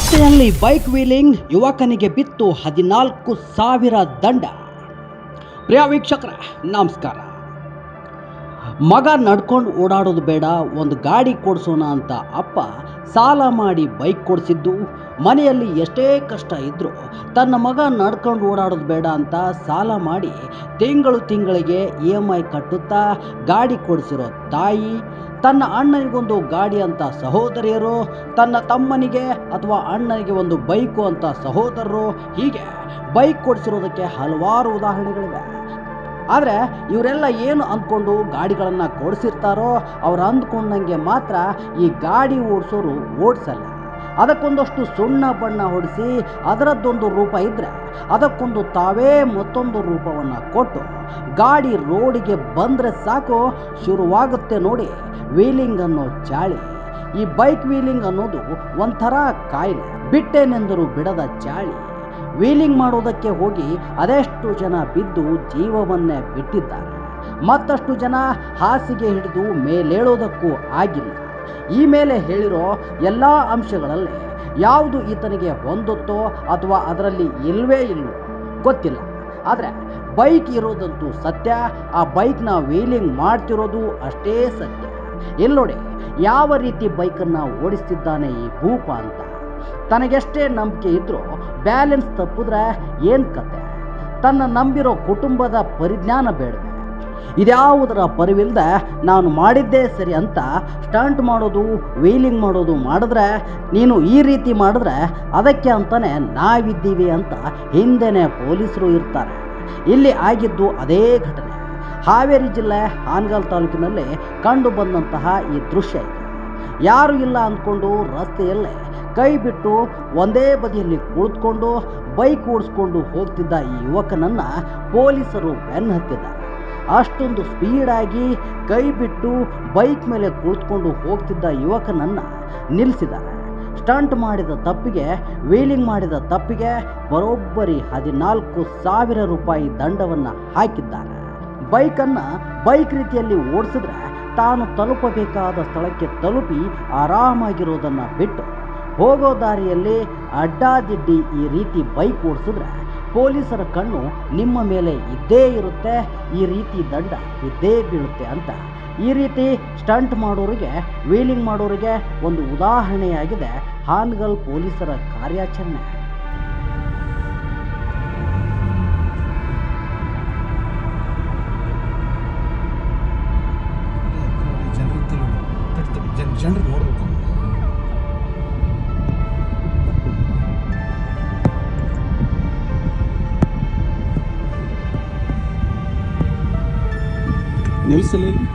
ರಸ್ತೆಯಲ್ಲಿ bike wheeling ಯುವಕನಿಗೆ ಬಿತ್ತು ಹದಿನಾಲ್ಕು ಸಾವಿರ ದಂಡ. ಪ್ರಿಯ ವೀಕ್ಷಕರ, ನಮಸ್ಕಾರ. ಮಗ ನಡ್ಕೊಂಡು ಓಡಾಡೋದು ಬೇಡ, ಒಂದು ಗಾಡಿ ಕೊಡಿಸೋಣ ಅಂತ ಅಪ್ಪ ಸಾಲ ಮಾಡಿ ಬೈಕ್ ಕೊಡಿಸಿದ್ದು. ಮನೆಯಲ್ಲಿ ಎಷ್ಟೇ ಕಷ್ಟ ಇದ್ದರೂ ತನ್ನ ಮಗ ನಡ್ಕೊಂಡು ಓಡಾಡೋದು ಬೇಡ ಅಂತ ಸಾಲ ಮಾಡಿ ತಿಂಗಳು ತಿಂಗಳಿಗೆ ಇ ಎಂ ಐ ಕಟ್ಟುತ್ತಾ ಗಾಡಿ ಕೊಡಿಸಿರೋ ತಾಯಿ, ತನ್ನ ಅಣ್ಣನಿಗೊಂದು ಗಾಡಿ ಅಂತ ಸಹೋದರಿಯರು, ತನ್ನ ತಮ್ಮನಿಗೆ ಅಥವಾ ಅಣ್ಣನಿಗೆ ಒಂದು ಬೈಕು ಅಂತ ಸಹೋದರರು ಹೀಗೆ ಬೈಕ್ ಕೊಡಿಸಿರೋದಕ್ಕೆ ಹಲವಾರು ಉದಾಹರಣೆಗಳಿವೆ. ಆದರೆ ಇವರೆಲ್ಲ ಏನು ಅಂದ್ಕೊಂಡು ಗಾಡಿಗಳನ್ನು ಕೊಡಿಸಿರ್ತಾರೋ ಅವ್ರು ಅಂದ್ಕೊಂಡಂಗೆ ಮಾತ್ರ ಈ ಗಾಡಿ ಓಡಿಸೋರು ಓಡಿಸಲ್ಲ. ಅದಕ್ಕೊಂದಷ್ಟು ಸುಣ್ಣ ಬಣ್ಣ ಹೊಡಿಸಿ ಅದರದ್ದೊಂದು ರೂಪ ಇದ್ದರೆ ಅದಕ್ಕೊಂದು ತಾವೇ ಮತ್ತೊಂದು ರೂಪವನ್ನು ಕೊಟ್ಟು ಗಾಡಿ ರೋಡಿಗೆ ಬಂದರೆ ಸಾಕು, ಶುರುವಾಗುತ್ತೆ ನೋಡಿ, ವೀಲಿಂಗ್ ಅನ್ನೋ ಚಾಳಿ. ಈ ಬೈಕ್ ವೀಲಿಂಗ್ ಅನ್ನೋದು ಒಂಥರ ಕಾಯಿಲೆ. ಬಿಟ್ಟೇನೆಂದರೂ ಬಿಡದ ಚಾಳಿ. ವೀಲಿಂಗ್ ಮಾಡೋದಕ್ಕೆ ಹೋಗಿ ಅದೆಷ್ಟು ಜನ ಬಿದ್ದು ಜೀವವನ್ನೇ ಬಿಟ್ಟಿದ್ದಾರೆ. ಮತ್ತಷ್ಟು ಜನ ಹಾಸಿಗೆ ಹಿಡಿದು ಮೇಲೇಳೋದಕ್ಕೂ ಆಗಿಲ್ಲ. ಈ ಮೇಲೆ ಹೇಳಿರೋ ಎಲ್ಲ ಅಂಶಗಳಲ್ಲಿ ಯಾವುದು ಈತನಿಗೆ ಹೊಂದುತ್ತೋ ಅಥವಾ ಅದರಲ್ಲಿ ಇಲ್ವೇ ಇಲ್ಲವೋ ಗೊತ್ತಿಲ್ಲ. ಆದರೆ ಬೈಕ್ ಇರೋದಂತೂ ಸತ್ಯ, ಆ ಬೈಕ್ನ ವೀಲಿಂಗ್ ಮಾಡ್ತಿರೋದು ಅಷ್ಟೇ ಸತ್ಯ. ಇಲ್ಲಿ ನೋಡಿ ಯಾವ ರೀತಿ ಬೈಕನ್ನು ಓಡಿಸ್ತಿದ್ದಾನೆ ಈ ಭೂಪ ಅಂತ? ತನಗೆಷ್ಟೇ ನಂಬಿಕೆ ಇದ್ದರೂ ಬ್ಯಾಲೆನ್ಸ್ ತಪ್ಪಿದ್ರೆ ಏನು ಕತೆ? ತನ್ನ ನಂಬಿರೋ ಕುಟುಂಬದ ಪರಿಜ್ಞಾನ ಬೇಡವೆ. ಇದ್ಯಾವುದರ ಪರಿವಿಲ್ಲದೆ ನಾನು ಮಾಡಿದ್ದೇ ಸರಿ ಅಂತ ಸ್ಟಂಟ್ ಮಾಡೋದು, ವೀಲಿಂಗ್ ಮಾಡೋದು ಮಾಡಿದ್ರೆ, ನೀನು ಈ ರೀತಿ ಮಾಡಿದ್ರೆ ಅದಕ್ಕೆ ಅಂತಲೇ ನಾವಿದ್ದೀವಿ ಅಂತ ಹಿಂದೆನೇ ಪೊಲೀಸರು ಇರ್ತಾರೆ. ಇಲ್ಲಿ ಆಗಿದ್ದು ಅದೇ ಘಟನೆ. ಹಾವೇರಿ ಜಿಲ್ಲೆ ಹಾನಗಲ್ ತಾಲೂಕಿನಲ್ಲಿ ಕಂಡು ಬಂದಂತಹ ಈ ದೃಶ್ಯ ಇದು. ಯಾರು ಇಲ್ಲ ಅಂದ್ಕೊಂಡು ರಸ್ತೆಯಲ್ಲೇ ಕೈ ಬಿಟ್ಟು ಒಂದೇ ಬದಿಯಲ್ಲಿ ಕುಳಿತುಕೊಂಡು ಬೈಕ್ ಓಡಿಸ್ಕೊಂಡು ಹೋಗ್ತಿದ್ದ ಈ ಯುವಕನನ್ನು ಪೊಲೀಸರು ಬೆನ್ನು ಹತ್ತಿದ್ದಾರೆ ಅಷ್ಟೊಂದು ಸ್ಪೀಡಾಗಿ ಕೈ ಬಿಟ್ಟು ಬೈಕ್ ಮೇಲೆ ಕುಳಿತುಕೊಂಡು ಹೋಗ್ತಿದ್ದ ಯುವಕನನ್ನು ನಿಲ್ಲಿಸಿದ್ದಾರೆ. ಸ್ಟಂಟ್ ಮಾಡಿದ ತಪ್ಪಿಗೆ, ವೀಲಿಂಗ್ ಮಾಡಿದ ತಪ್ಪಿಗೆ ಬರೋಬ್ಬರಿ ಹದಿನಾಲ್ಕು ಸಾವಿರ ರೂಪಾಯಿ ದಂಡವನ್ನು ಹಾಕಿದ್ದಾರೆ. ಬೈಕನ್ನು ಬೈಕ್ ರೀತಿಯಲ್ಲಿ ಓಡಿಸಿದ್ರೆ ತಾನು ತಲುಪಬೇಕಾದ ಸ್ಥಳಕ್ಕೆ ತಲುಪಿ ಆರಾಮಾಗಿರೋದನ್ನು ಬಿಟ್ಟು ಹೋಗೋ ದಾರಿಯಲ್ಲಿ ಅಡ್ಡಾದಿಡ್ಡಿ ಈ ರೀತಿ ಬೈಕ್ ಓಡಿಸಿದ್ರೆ ಪೊಲೀಸರ ಕಣ್ಣು ನಿಮ್ಮ ಮೇಲೆ ಇದ್ದೇ ಇರುತ್ತೆ, ಈ ರೀತಿ ದಂಡ ಇದ್ದೇ ಬೀಳುತ್ತೆ ಅಂತ. ಈ ರೀತಿ ಸ್ಟಂಟ್ ಮಾಡೋರಿಗೆ, ವೀಲಿಂಗ್ ಮಾಡೋರಿಗೆ ಒಂದು ಉದಾಹರಣೆಯಾಗಿದೆ ಹಾನಗಲ್ ಪೊಲೀಸರ ಕಾರ್ಯಾಚರಣೆ. Alexander Norwood. Nilsen